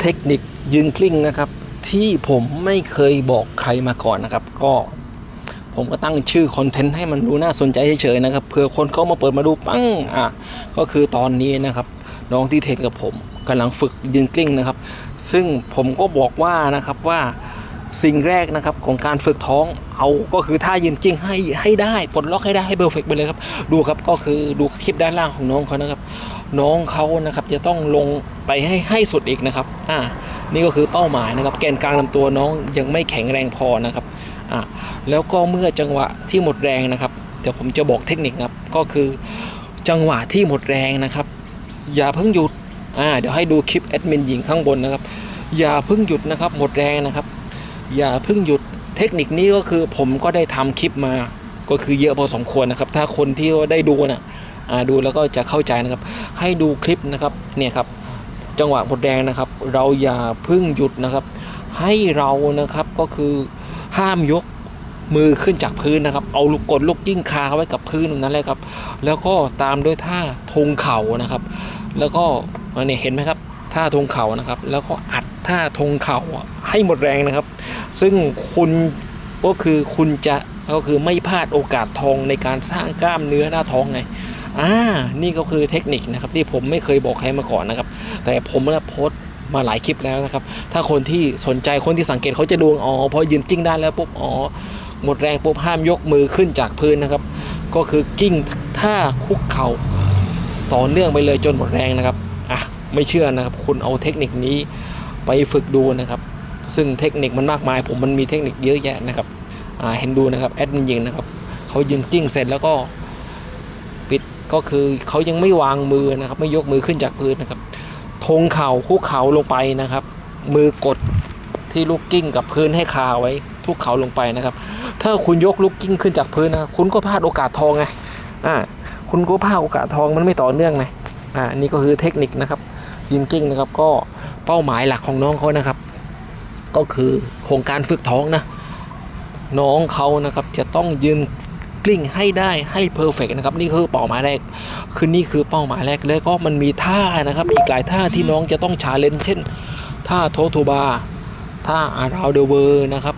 เทคนิคยืนกลิ้งนะครับ ที่ผมไม่เคยบอกใครมาก่อนนะครับ ก็ผมก็ตั้งชื่อคอนเทนต์ให้มันดูน่าสนใจเฉยๆนะครับเผื่อคนเขามาเปิดมาดูปั้งอะก็คือตอนนี้นะครับน้องที่เทรนกับผมกำลังฝึกยืนกลิ้งนะครับ ซึ่งผมก็บอกว่านะครับว่า สิ่งแรกนะครับของการฝึกท้องเอาก็คือท่ายืนกลิ้งให้ให้ได้ปลดล็อกให้ได้ให้เบอร์เฟกไปเลยครับ ดูครับก็คือดูคลิปด้านล่างของน้องเขานะครับ น้องเขานะครับจะต้องลงไปให้ให้สุดอีกนะครับอ่านี่ก็คือเป้าหมายนะครับ แกนกลางลำตัวน้องยังไม่แข็งแรงพอนะครับอ่าแล้วก็เมื่อจังหวะที่หมดแรงนะครับ เดี๋ยวผมจะบอกเทคนิคครับก็คือจังหวะที่หมดแรงนะครับ อย่าเพิ่งหยุดอ่าเดี๋ยวให้ดูคลิปแอดมินหญิงข้างบนนะครับอย่าเพิ่งหยุดนะครับหมดแรงนะครับ อย่าเพิ่งหยุดเทคนิคนี้ก็คือผมก็ได้ทำคลิปมาก็คือเยอะพอสมควรนะครับ ถ้าคนที่ได้ดูนะอ่าดูแล้วก็จะเข้าใจนะครับ ให้ดูคลิปนะครับเนี่ยครับจังหวะหมดแรงนะครับ เราอย่าเพึ่งหยุดนะครับ ให้เรานะครับก็คือห้ามยกมือขึ้นจากพื้นนะครับ เอาลูกกดลูกกิ้งคาไว้กับพื้นนั้นเลยครับ แล้วก็ตามด้วยท่าทงเข่านะครับ แล้วก็อันนี้เห็นไหมครับท่าทงเข่านะครับ แล้วก็อัด ท่าทงเข่าให้หมดแรงนะครับ ซึ่งคุณก็คือคุณจะก็คือไม่พลาดโอกาสทองในการสร้างกล้ามเนื้อหน้าท้องไงอ่านี่ก็คือเทคนิคนะครับที่ผมไม่เคยบอกใครมาก่อนนะครับ แต่ผมได้โพสมาหลายคลิปแล้วนะครับ ถ้าคนที่สนใจคนที่สังเกตเขาจะดูอ๋อพอยืนกิ้งได้แล้วปุ๊บอ๋อหมดแรงปุ๊บห้ามยกมือขึ้นจากพื้นนะครับ ก็คือกิ้งท่าคุกเข่าต่อเนื่องไปเลยจนหมดแรงนะครับอะไม่เชื่อนะครับ คุณเอาเทคนิคนี้ ไปฝึกดูนะครับ ซึ่งเทคนิคมันมากมาย ผมมันมีเทคนิคเยอะแยะนะครับเห็นดูนะครับแอดมินยิงนะครับเขายืนกิ้งเสร็จแล้วก็ปิดก็คือเขายังไม่วางมือนะครับ ไม่ยกมือขึ้นจากพื้นนะครับทงเข่าคุกเข่าลงไปนะครับ มือกดที่ลูกกิ้งกับพื้นให้คาไว้ทุกเข่าลงไปนะครับ ถ้าคุณยกลูกกิ้งขึ้นจากพื้นนะครับคุณก็พลาดโอกาสทองไงอ่าคุณก็พลาดโอกาสทองมันไม่ต่อเนื่องไงอ่านี่ก็คือเทคนิคนะครับยิงกิ้งนะครับก็ เป้าหมายหลักของน้องเขานะครับ ก็คือโครงการฝึกท้องนะ น้องเขานะครับจะต้องยืนกลิ้งให้ได้ให้เพอร์เฟกนะครับนี่คือเป้าหมายแรกคือนี่คือเป้าหมายแรกแล้วก็มันมีท่านะครับอีกหลายท่าที่น้องจะต้องชาเลนจ์เช่นท่าโทโทบาท่าอาราวเดเวอร์นะครับ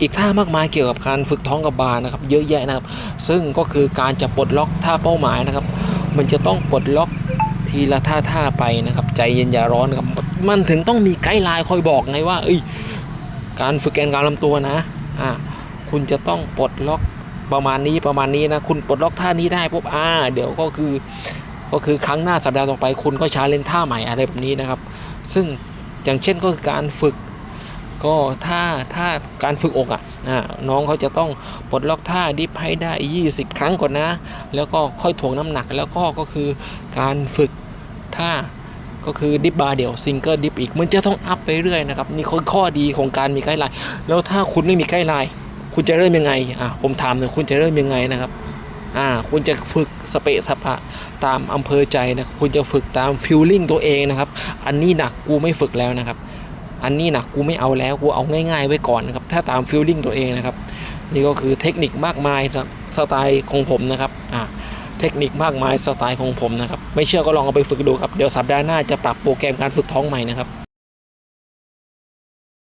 อีกท่ามากมายเกี่ยวกับการฝึกท้องกับบาร์นะครับ เยอะแยะนะครับ ซึ่งก็คือการจะปลดล็อกท่าเป้าหมายนะครับ มันจะต้องปลดล็อก ทีละท่าท่าไปนะครับ ใจเย็นอย่าร้อนนะครับ มันถึงต้องมีไกด์ไลน์คอยบอกไงว่า เอ้ย การฝึกแกนกลารลำตัวนะ อ่าคุณจะต้องปลดล็อกประมาณนี้ประมาณนี้นะ คุณปลดล็อกท่านี้ได้ปุ๊บอ่า เดี๋ยวก็คือ ก็คือครั้งหน้าสัปดาห์ต่อไป คุณก็ชาเลนจ์ท่าใหม่อะไรแบบนี้นะครับ ซึ่งอย่างเช่นก็คือการฝึก ก็ถ้าถ้าการฝึกอกอะอ่าน้องเขาจะต้องปลดล็อกท่าดิฟให้ได้ 20 ครั้งก่อนนะ แล้วก็ค่อยถ่วงน้ำหนักแล้วก็ก็คือการฝึกท่าก็คือดิฟบาร์เดี่ยวซิงเกิลดิฟอีกมันจะต้องอัพไปเรื่อยนะครับนี่คือข้อดีของการมีไกด์ไลน์แล้วถ้าคุณไม่มีไกด์ไลน์คุณจะเริ่มยังไงอะผมถามเลยคุณจะเริ่มยังไงนะครับอ่าคุณจะฝึกสเปะสปะตามอำเภอใจนะคุณจะฝึกตามฟิลลิ่งตัวเองนะครับ อันนี้หนักกูไม่ฝึกแล้วนะครับ อันนี้หนักกูไม่เอาแล้วกูเอาง่ายๆไว้ก่อนนะครับถ้าตามฟิลลิ่งตัวเองนะครับ นี่ก็คือเทคนิคมากมายสสไตล์ของผมนะครับอ่าเทคนิคมากมายสไตล์ของผมนะครับไม่เชื่อก็ลองเอาไปฝึกดูครับเดี๋ยวสัปดาห์หน้าจะปรับโปรแกรมการฝึกท้องใหม่นะครับ